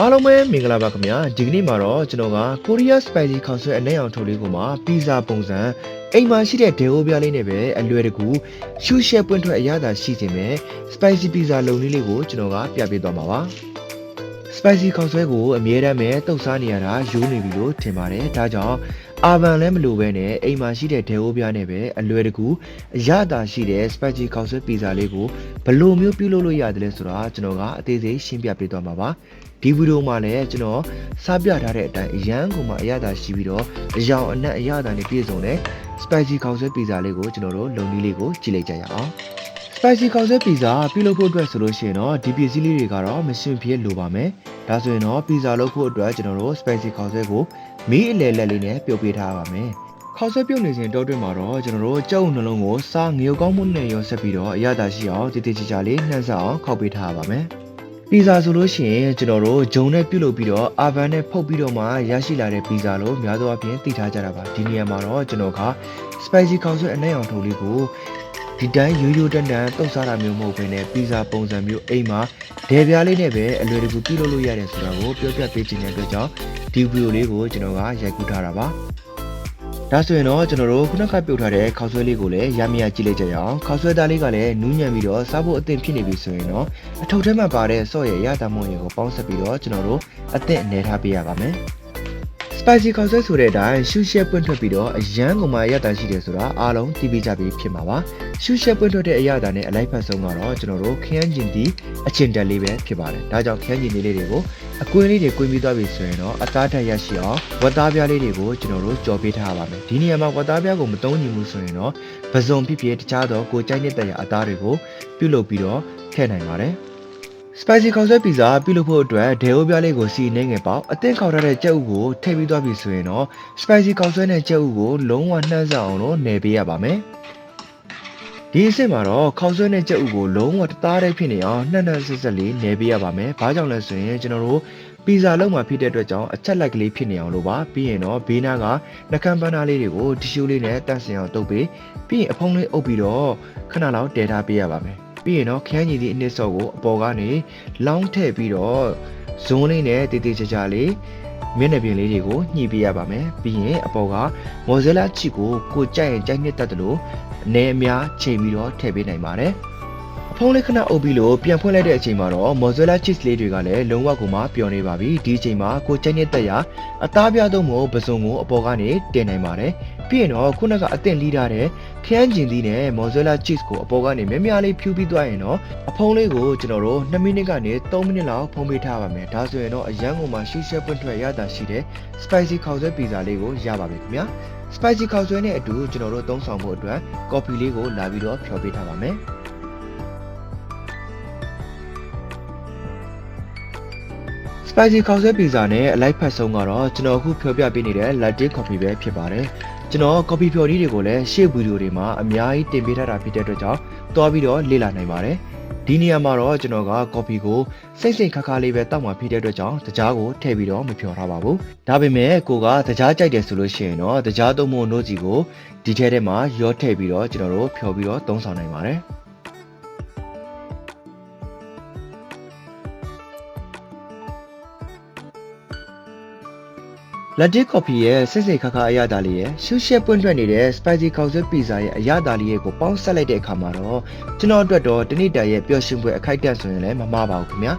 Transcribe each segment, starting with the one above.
အားလုံးပဲမင်္ဂလာပါခင်ဗျာဒီကနေ့မှာတော့ကျွန်တော်က Korea Spicy ခေါက်ဆွဲအနက်အောင်ထုတ်လေးကိုမှပီဇာပုံစံအိမ်မှာရှိတဲ့ဒေဟိုပြားလေးနဲ့ပဲအလွယ်တကူရှူရှက်ပွင့်ထွက်အရသာရှိခြင်းပဲ Spicy Pizza လုံလေးလေးကိုကျွန်တော်ကပြပေးသွားမှာပါ Spicy ခေါက်ဆွဲကိုအမြဲတမ်းပဲတုတ်စားနေရတာယူနေပြီလို့ထင်ပါတယ်ဒါကြောင့်အာဗန်လည်းမလိုပဲနဲ့အိမ်မှာရှိတဲ့ဒေဟိုပြားနဲ့ပဲအလွယ်တကူအရသာရှိတဲ့ Spicy ခေါက်ဆွဲပီဇာလေးကိုဘယ်လိုမျိုးပြုလုပ်လို့ရတယ်လဲဆိုတာကျွန်တော်ကအသေးစိတ်ရှင်းပြပေးသွားမှာပါ ဒီဗီဒီယိုမှာလည်းကျွန်တော်စားပြထားတဲ့အတိုင်းအရန်ကိုမှအရသာရှိပြီးတော့အယောင်အနက်အရသာနဲ့ပြည့်စုံတဲ့ spicy ခေါက်ဆွဲပီဇာလေးကိုကျွန်တော်တို့လုံနည်းလေးကိုကြည့်လိုက်ကြရအောင် spicy ခေါက်ဆွဲပီဇာပြုလုပ်ဖို့အတွက်ဆိုလို့ရှိရင်တော့ဒီပစ္စည်းလေးတွေကတော့မရှင်ဖြစ်လိုပါမယ်ဒါဆိုရင်တော့ပီဇာလုပ်ဖို့အတွက်ကျွန်တော်တို့ spicy ခေါက်ဆွဲကိုမီးအလဲလက်လေးနဲ့ပြုတ်ပေးထားပါမယ်ခေါက်ဆွဲပြုတ်နေစဉ်တောအတွင်းမှာတော့ကျွန်တော်တို့ကြောက်နှလုံးကိုစားငရုတ်ကောင်းမှုနဲ့ရောဆက်ပြီးတော့အရသာရှိအောင်တည်တည်ချာချာလေးနှံ့ဆက်အောင်ခောက်ပေးထားပါမယ် ပီဇာဆိုလို့ရှိရင်ကျွန်တော်တို့ဂျုံနဲ့ပြုတ်လုပ်ပြီးတော့အာဗန်နဲ့ဖုတ်ပြီးတော့မှရရှိလာတဲ့ပီဇာလို့များသောအားဖြင့်သိထားကြတာပါဒီနေရာမှာတော့ကျွန်တော်က spicy ခေါင်းဆွဲအနက်အောင်ထုတ်လေးကိုဒီတိုင်းရိုးရိုးတန်တန်တုတ်စားတာမျိုးမဟုတ်ဘဲနဲ့ပီဇာပုံစံမျိုးအိမ်မှာဒေပြားလေးနဲ့ပဲအလွယ်တကူပြုလုပ်လို့ရတယ်ဆိုတာကိုပြောပြပေးခြင်းတဲ့အတွက်ကြောင့်ဒီဗီဒီယိုလေးကိုကျွန်တော်ကရိုက်ကူးထားတာပါ ဒါဆိုရင်တော့ကျွန်တော်တို့ခုနကပြုတ်ထားတဲ့ခေါက်ဆွဲလေးကိုလည်းရမရကြည့်လိုက်ကြရအောင်ခေါက်ဆွဲသားလေးကလည်းနူးညံ့ပြီးတော့စားဖို့အသင့်ဖြစ်နေပြီဆိုရင်တော့အထုပ်ထဲမှာပါတဲ့ဆော့ရဲ့ရတာမွန်ရေကိုပေါင်းစပ်ပြီးတော့ကျွန်တော်တို့အသင့်အနေထားပေးရပါမယ်။ spicy ခေါက်ဆွဲဆိုတဲ့အတိုင်းရှူရှက်ပွင့်ထွက်ပြီးတော့အရန်ကုန်မှရတာရှိတယ်ဆိုတာအားလုံးသိပြီးကြပြီဖြစ်မှာပါ။ရှူရှက်ပွင့်ထွက်တဲ့အရတာနဲ့အလိုက်ဖက်ဆုံးကတော့ကျွန်တော်တို့ခရမ်းကျင်တီအချင်းတက်လေးပဲဖြစ်ပါတယ်။ဒါကြောင့်ခရမ်းကျင်တီလေးတွေကိုအကွင်းလေးတွေကွင်းပြီးသွားပြီဆိုရင်တော့အသားတက်ရရှိအောင်ဝတ်သားပြားလေးတွေကိုကျွန်တော်တို့ကြော်ပေးထားရပါမယ်။ဒီနေရာမှာဝတ်သားပြားကိုမတုံးညီမှုဆိုရင်တော့ပစုံဖြစ်ဖြစ်တခြားသောကိုကြိုက်နေတဲ့ရအသားတွေကိုပြုတ်လုပ်ပြီးတော့ထည့်နိုင်ပါတယ်။ spicy ခေါက်ဆွဲပီဇာပြုလုပ်ဖို့အတွက်ဒေအိုပြားလေးကိုစီနေငယ်ပေါက်အသင့်ခေါက်ထားတဲ့ကြက်ဥကိုထည့်ပြီးသွားပြီဆိုရင်တော့ spicy ခေါက်ဆွဲနဲ့ကြက်ဥကိုလုံးဝနှမ်းစအောင်လို့နယ်ပေးရပါမယ်ဒီအစ်စ်မှာတော့ခေါက်ဆွဲနဲ့ကြက်ဥကိုလုံးဝတသားတည်းဖြစ်နေအောင်နှက်နှက်ဆက်ဆက်လေးနယ်ပေးရပါမယ်။ဘာကြောင့်လဲဆိုရင်ကျွန်တော်တို့ပီဇာလုံးမှာဖြစ်တဲ့အတွက်ကြောင့်အချက်လိုက်ကလေးဖြစ်နေအောင်လို့ပါပြီးရင်တော့ဘေးနားကနှကန်းပန်းသားလေးတွေကိုတီရှူးလေးနဲ့တန့်စင်အောင်တုပ်ပေးပြီးရင်အဖုံးလေးအုပ်ပြီးတော့ခဏလောက်တည်ထားပေးရပါမယ်။ ပြီးရင်တော့ခရမ်းညီသည့်အနစ်စော့ကိုအပေါ်ကနေလောင်းထည့်ပြီးတော့ဇွန်းလေးနဲ့တေးသေးချာချာလေးမျက်နှာပြင်လေးတွေကိုညှိပေးရပါမယ်ပြီးရင်အပေါ်ကမော်ဇလာချီကိုကိုကြိုက်ရင်ကြိုက်နှစ်တက်တယ်လို့အနေအများချိန်ပြီးတော့ထည့်ပေးနိုင်ပါတယ်အဖုံးလေးခဏအုပ်ပြီးလို့ပြန်ဖွင့်လိုက်တဲ့အချိန်မှာတော့မော်ဇလာချစ်လေးတွေကလည်းလုံးဝကိုမှပျော်နေပါပြီဒီအချိန်မှာကိုကြိုက်နှစ်တက်ရအသားပြသုံးမို့ပစုံကိုအပေါ်ကနေတင်နိုင်ပါတယ် ပြီးရင်တော့ခုနကအသင့်လီးထားတဲ့ခရမ်းကျင်သီးနဲ့မော်ဇလာချစ်ကိုအပေါ်ကနေများများလေးဖြူပြီးသွားရင်တော့အဖုံးလေးကိုကျွန်တော်တို့2မိနစ်ကနေ3မိနစ်လောက်ဖုံးပေးထားပါမယ်ဒါဆိုရင်တော့အရန်ကုန်မှာရှူရှက်ပွင့်ထွက်ရတာရှိတဲ့ spicy ခေါက်ဆွဲပီဇာလေးကိုရပါပြီခင်ဗျာ spicy ခေါက်ဆွဲနဲ့အတူကျွန်တော်တို့သုံးဆောင်ဖို့အတွက် coffee လေးကိုလာပြီးတော့ဖျော်ပေးထားပါမယ် spicy ခေါက်ဆွဲပီဇာနဲ့အလိုက်ဖက်ဆုံးကတော့ကျွန်တော်အခုဖျော်ပြပေးနေတဲ့ latte coffee ပဲဖြစ်ပါတယ် ကျွန်တော် coffee ဖျော်နည်းတွေကိုလည်းရှေ့ဗီဒီယိုတွေမှာအများကြီးတင်ပေးထားတာဖြစ်တဲ့အတွက်ကြောင့်တွားပြီးတော့လေ့လာနိုင်ပါတယ်ဒီနေရာမှာတော့ကျွန်တော်က coffee ကိုစိတ်စိတ်ခါခါလေးပဲတောက်မှဖြစ်တဲ့အတွက်ကြောင့်တကြားကိုထည့်ပြီးတော့မဖျော်ထားပါဘူးဒါပေမဲ့ကိုကတကြားကြိုက်တယ်ဆိုလို့ရှိရင်တော့တကြားသုံးဖို့နို့ကြီးကိုဒီထဲထဲမှာရောထည့်ပြီးတော့ကျွန်တော်တို့ဖျော်ပြီးတော့သုံးဆောင်နိုင်ပါတယ် latte coffee ရဲ့စိတ်စိတ်ခါခါအရသာလေးရဲ့ရှူရှက်ပွင့်ထွက်နေတဲ့ spicy ခေါက်ဆွဲပီဇာရဲ့အရသာလေးရဲ့ကိုပေါင်းဆက်လိုက်တဲ့အခါမှာတော့ကျွန်တော်အတွက်တော့တနေ့တာရဲ့ပျော်ရွှင်ပွဲအခိုက်အတန့်ဆိုရင်လည်းမမှားပါဘူးခင်ဗျာ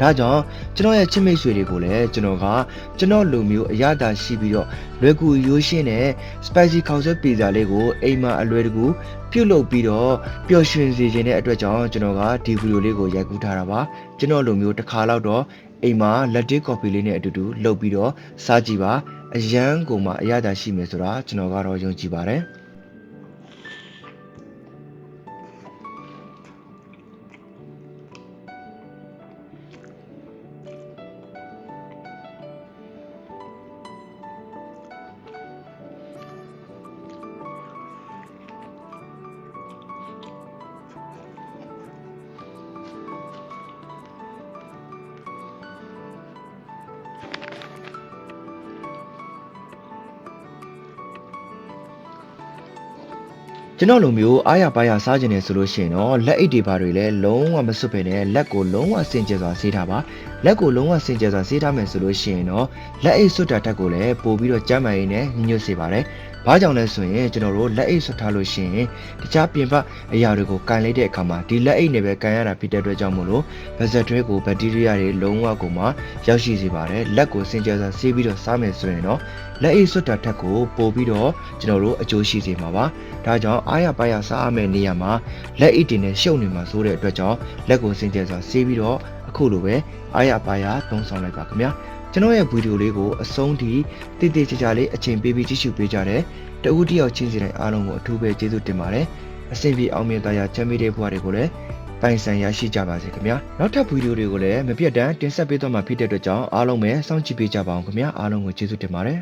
ဒါကြောင့်ကျွန်တော်ရဲ့ချစ်မိတ်ဆွေတွေကိုလည်းကျွန်တော်ကကျွန်တော်လူမျိုးအရသာရှိပြီးတော့လွယ်ကူရိုးရှင်းတဲ့ spicy ခေါက်ဆွဲပီဇာလေးကိုအိမ်မှာအလွယ်တကူပြုတ်လုပ်ပြီးတော့ပျော်ရွှင်စေခြင်းတဲ့အတွက်ကြောင့်ကျွန်တော်ကဒီဗီဒီယိုလေးကိုရိုက်ကူးထားတာပါကျွန်တော်လူမျိုးတစ်ခါတော့တော့ အိမ်မှာ latte coffee လေးနဲ့အတူတူလုပ်ပြီးတော့စားကြည့်ပါအရန်ကိုမှအရသာရှိမယ်ဆိုတာကျွန်တော်ကတော့ယုံကြည်ပါတယ် ကျွန်တော်လိုမျိုးအားရပါးရစားခြင်းနဲ့ဆိုလို့ရှိရင်တော့လက်အိတ်တွေပါတွေလည်းလုံးဝမစွတ်ပင်နဲ့လက်ကိုလုံးဝစင်ကြယ်စွာဆေးထားပါလက်ကိုလုံးဝစင်ကြယ်စွာဆေးထားမယ်ဆိုလို့ရှိရင်တော့လက်အိတ်စွတ်တာတက်ကိုလည်းပို့ပြီးတော့ကြမ်းမှန်ရင်းနဲ့ညှိညွတ်စေပါတယ် ဘာကြောင့်လဲဆိုရင်ကျွန်တော်တို့လက်အိတ်ဆွတ်ထားလို့ရှိရင်တခြားပြင်ပအရာတွေကိုကန်လိုက်တဲ့အခါမှာဒီလက်အိတ်နဲ့ပဲကန်ရတာဖြစ်တဲ့အတွက်ကြောင့်မို့လို့ဗဇက်တွဲကိုဘက်တီးရီးယားတွေလုံးဝကိုမှရောက်ရှိစေပါတယ်လက်ကိုစင်ကြယ်စွာဆေးပြီးတော့စားမယ်ဆိုရင်တော့လက်အိတ်ဆွတ်တာတက်ကိုပို့ပြီးတော့ကျွန်တော်တို့အကျိုးရှိစေမှာပါဒါကြောင့်အားရပါးရစားအမယ့်နေရာမှာလက်အိတ်တင်နဲ့ရှုပ်နေမှာဆိုတဲ့အတွက်ကြောင့်လက်ကိုစင်ကြယ်စွာဆေးပြီးတော့အခုလိုပဲအားရပါးရသုံးဆောင်လိုက်ပါခင်ဗျာ ကျွန်တော်ရဲ့ဗီဒီယိုလေးကိုအဆုံးထိတည်တည်ကြကြလေးအချိန်ပေးပြီးကြည့်ရှုပေးကြတဲ့တဦးတယောက်ချင်းစီတိုင်းအားလုံးကိုအထူးပဲကျေးဇူးတင်ပါတယ်အဆင်ပြေအောင်မြင်တရားချမ်းမြေတဲ့ဘဝတွေကိုလည်းပိုင်ဆိုင်ရရှိကြပါစေခင်ဗျာနောက်ထပ်ဗီဒီယိုတွေကိုလည်းမပြတ်တမ်းတင်ဆက်ပေးသွားမှာဖြစ်တဲ့အတွက်ကြောင့်အားလုံးပဲစောင့်ကြည့်ပေးကြပါအောင်ခင်ဗျာအားလုံးကိုကျေးဇူးတင်ပါတယ်